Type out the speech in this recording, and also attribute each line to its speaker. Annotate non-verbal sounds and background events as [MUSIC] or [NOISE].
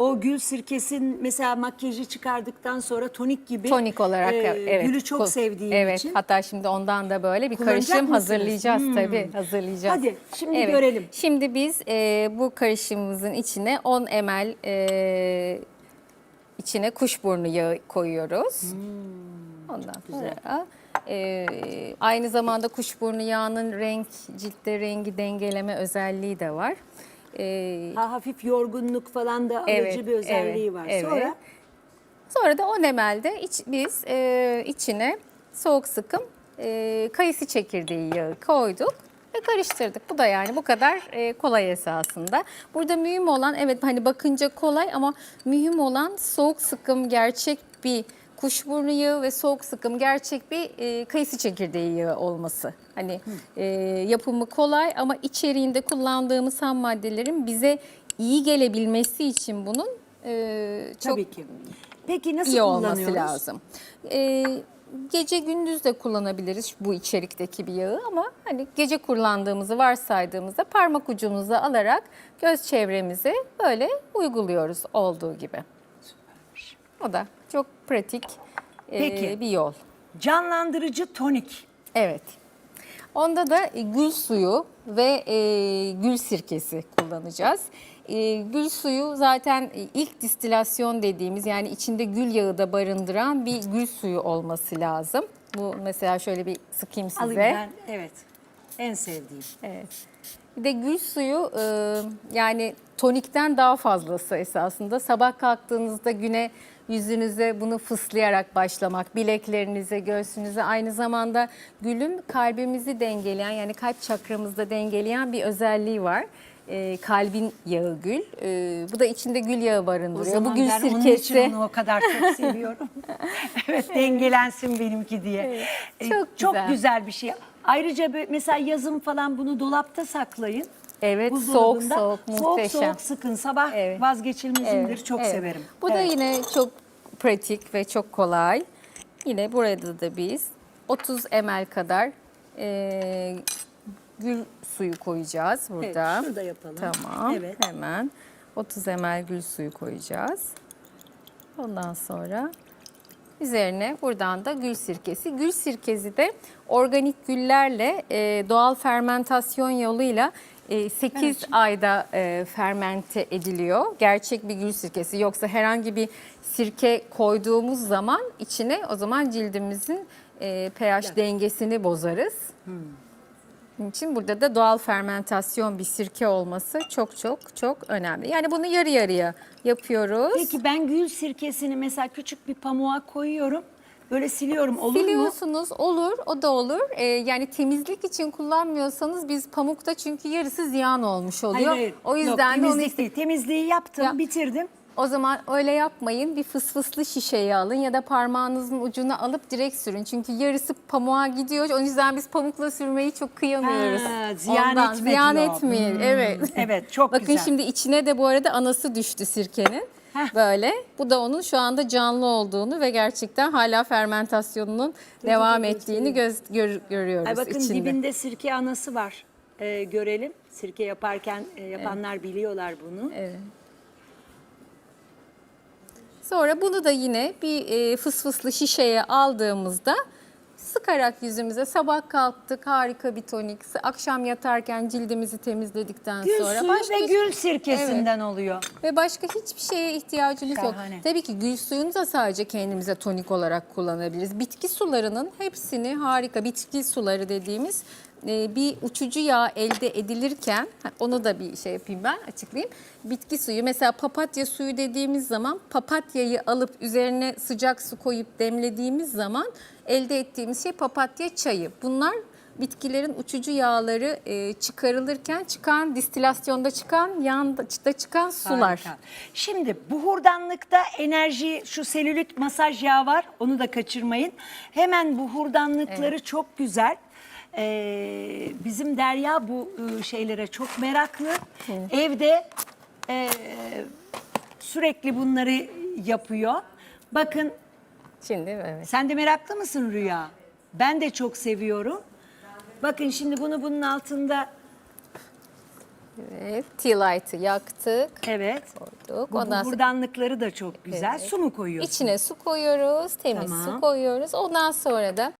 Speaker 1: o gül sirkesin mesela makyajı çıkardıktan sonra tonik gibi
Speaker 2: Tonik olarak
Speaker 1: e,
Speaker 2: evet.
Speaker 1: gülü çok sevdiğim
Speaker 2: evet,
Speaker 1: için.
Speaker 2: hatta şimdi ondan da böyle bir
Speaker 1: Kullanacak
Speaker 2: karışım
Speaker 1: mısınız?
Speaker 2: hazırlayacağız
Speaker 1: Hmm.
Speaker 2: tabii. Hazırlayacağız.
Speaker 1: Hadi, şimdi görelim.
Speaker 2: Şimdi biz e, bu karışımımızın içine 10 ml e, içine kuşburnu yağı koyuyoruz.
Speaker 1: Hmm.
Speaker 2: Ondan sonra e, aynı zamanda kuşburnu yağının renk ciltte rengi dengeleme özelliği de var. E,
Speaker 1: Ha, hafif yorgunluk falan da alıcı
Speaker 2: Evet,
Speaker 1: bir özelliği
Speaker 2: evet,
Speaker 1: var.
Speaker 2: evet.
Speaker 1: Sonra
Speaker 2: Sonra da o nemelde iç, biz e, içine soğuk sıkım e, kayısı çekirdeği yağı koyduk ve karıştırdık. Bu da yani bu kadar e, kolay esasında. Burada mühim olan evet hani bakınca kolay ama mühim olan soğuk sıkım gerçek bir kuşburnu yağı ve soğuk sıkım gerçek bir e, kayısı çekirdeği yağı olması. Hani e, yapımı kolay ama içeriğinde kullandığımız ham maddelerin bize iyi gelebilmesi için bunun e, çok
Speaker 1: tabii ki. Peki nasıl
Speaker 2: iyi olması
Speaker 1: kullanıyoruz?
Speaker 2: lazım. Ee, gece gündüz de kullanabiliriz bu içerikteki bir yağı ama hani gece kullandığımızı varsaydığımızda parmak ucumuza alarak göz çevremizi böyle uyguluyoruz olduğu gibi. O da çok pratik e,
Speaker 1: Peki.
Speaker 2: bir yol.
Speaker 1: Canlandırıcı tonik.
Speaker 2: Evet. Onda da e, gül suyu ve e, gül sirkesi kullanacağız. E, gül suyu zaten e, ilk distilasyon dediğimiz yani içinde gül yağı da barındıran bir gül suyu olması lazım. Bu mesela şöyle bir sıkayım size.
Speaker 1: Alayım ben. Evet. En sevdiğim.
Speaker 2: Evet. Bir de gül suyu e, yani tonikten daha fazlası esasında. Sabah kalktığınızda güne yüzünüze bunu fıslayarak başlamak, bileklerinize, göğsünüze aynı zamanda gülün kalbimizi dengeleyen yani kalp çakramızda dengeleyen bir özelliği var. E, kalbin yağı gül. E, bu da içinde gül yağı
Speaker 1: O
Speaker 2: barındırıyor.
Speaker 1: zaman
Speaker 2: Bu gül
Speaker 1: ben onun
Speaker 2: sirkesi.
Speaker 1: için onu o kadar çok seviyorum. [LAUGHS] evet dengelensin benimki diye. Ee,
Speaker 2: çok
Speaker 1: çok
Speaker 2: güzel.
Speaker 1: güzel bir şey. Ayrıca bö- mesela yazın falan bunu dolapta saklayın.
Speaker 2: Evet, soğuk soğuk muhteşem.
Speaker 1: Soğuk soğuk sıkın. Sabah
Speaker 2: Evet.
Speaker 1: vazgeçilmezimdir.
Speaker 2: Evet,
Speaker 1: çok
Speaker 2: evet.
Speaker 1: severim.
Speaker 2: Bu da
Speaker 1: Evet.
Speaker 2: yine çok pratik ve çok kolay. Yine burada da biz 30 ml kadar e, gül suyu koyacağız burada.
Speaker 1: Evet, şurada yapalım.
Speaker 2: Tamam.
Speaker 1: Evet.
Speaker 2: Hemen 30 ml gül suyu koyacağız. Ondan sonra üzerine buradan da gül sirkesi. Gül sirkesi de organik güllerle e, doğal fermentasyon yoluyla 8 ayda e, fermente ediliyor. Gerçek bir gül sirkesi. Yoksa herhangi bir sirke koyduğumuz zaman içine o zaman cildimizin e, pH dengesini bozarız. Bunun için burada da doğal fermentasyon bir sirke olması çok çok çok önemli. Yani bunu yarı yarıya yapıyoruz.
Speaker 1: Peki ben gül sirkesini mesela küçük bir pamuğa koyuyorum. Böyle siliyorum olur mu?
Speaker 2: Biliyorsunuz olur, o da olur. Ee, yani temizlik için kullanmıyorsanız biz pamukta çünkü yarısı ziyan olmuş oluyor. O
Speaker 1: Yok,
Speaker 2: yüzden de onu
Speaker 1: temizlik değil. Temizliği yaptım,
Speaker 2: Ya-
Speaker 1: bitirdim.
Speaker 2: o zaman öyle yapmayın. Bir fısfıslı şişeyi alın ya da parmağınızın ucuna alıp direkt sürün. Çünkü yarısı pamuğa gidiyor. O yüzden biz pamukla sürmeyi çok kıyamıyoruz.
Speaker 1: Ha, ziyan etme
Speaker 2: Ziyan
Speaker 1: diyor.
Speaker 2: etmeyin.
Speaker 1: Hmm,
Speaker 2: Evet.
Speaker 1: evet, çok
Speaker 2: Bakın
Speaker 1: güzel.
Speaker 2: şimdi içine de bu arada anası düştü sirkenin.
Speaker 1: Heh.
Speaker 2: Böyle. Bu da onun şu anda canlı olduğunu ve gerçekten hala fermentasyonunun devam
Speaker 1: dur, dur,
Speaker 2: ettiğini göz, gör- görüyoruz
Speaker 1: Ay bakın
Speaker 2: içinde.
Speaker 1: dibinde sirke anası var. Ee, görelim. Sirke yaparken e, yapanlar biliyorlar bunu.
Speaker 2: Evet. Sonra bunu da yine bir e, fısfıslı şişeye aldığımızda sıkarak yüzümüze sabah kalktık harika bir tonik. Akşam yatarken cildimizi temizledikten
Speaker 1: Gül
Speaker 2: sonra
Speaker 1: suyu
Speaker 2: başka
Speaker 1: ve
Speaker 2: hiç-
Speaker 1: gül sirkesinden oluyor.
Speaker 2: ve başka hiçbir şeye ihtiyacımız
Speaker 1: Şahane.
Speaker 2: yok. Tabii ki gül suyunu da sadece kendimize tonik olarak kullanabiliriz. Bitki sularının hepsini harika bitki suları dediğimiz e, bir uçucu yağ elde edilirken onu da bir şey yapayım ben açıklayayım. Bitki suyu mesela papatya suyu dediğimiz zaman papatyayı alıp üzerine sıcak su koyup demlediğimiz zaman elde ettiğimiz şey papatya çayı. Bunlar bitkilerin uçucu yağları e, çıkarılırken çıkan distilasyonda çıkan yanda çıkan sular.
Speaker 1: Harika. Şimdi buhurdanlıkta enerji şu selülit masaj yağı var. Onu da kaçırmayın. Hemen buhurdanlıkları çok güzel. Ee, bizim Derya bu e, şeylere çok meraklı. Evde e, sürekli bunları yapıyor. Bakın
Speaker 2: Şimdi evet.
Speaker 1: sen de meraklı mısın Rüya? Ben de çok seviyorum. Bakın şimdi bunu bunun altında
Speaker 2: Evet, tea light'ı yaktık,
Speaker 1: Evet.
Speaker 2: koyduk.
Speaker 1: Bu
Speaker 2: Ondan sonra
Speaker 1: buhurdanlıkları da çok güzel.
Speaker 2: Evet.
Speaker 1: Su mu koyuyorsun?
Speaker 2: içine su koyuyoruz, temiz
Speaker 1: Tamam.
Speaker 2: su koyuyoruz. Ondan sonra da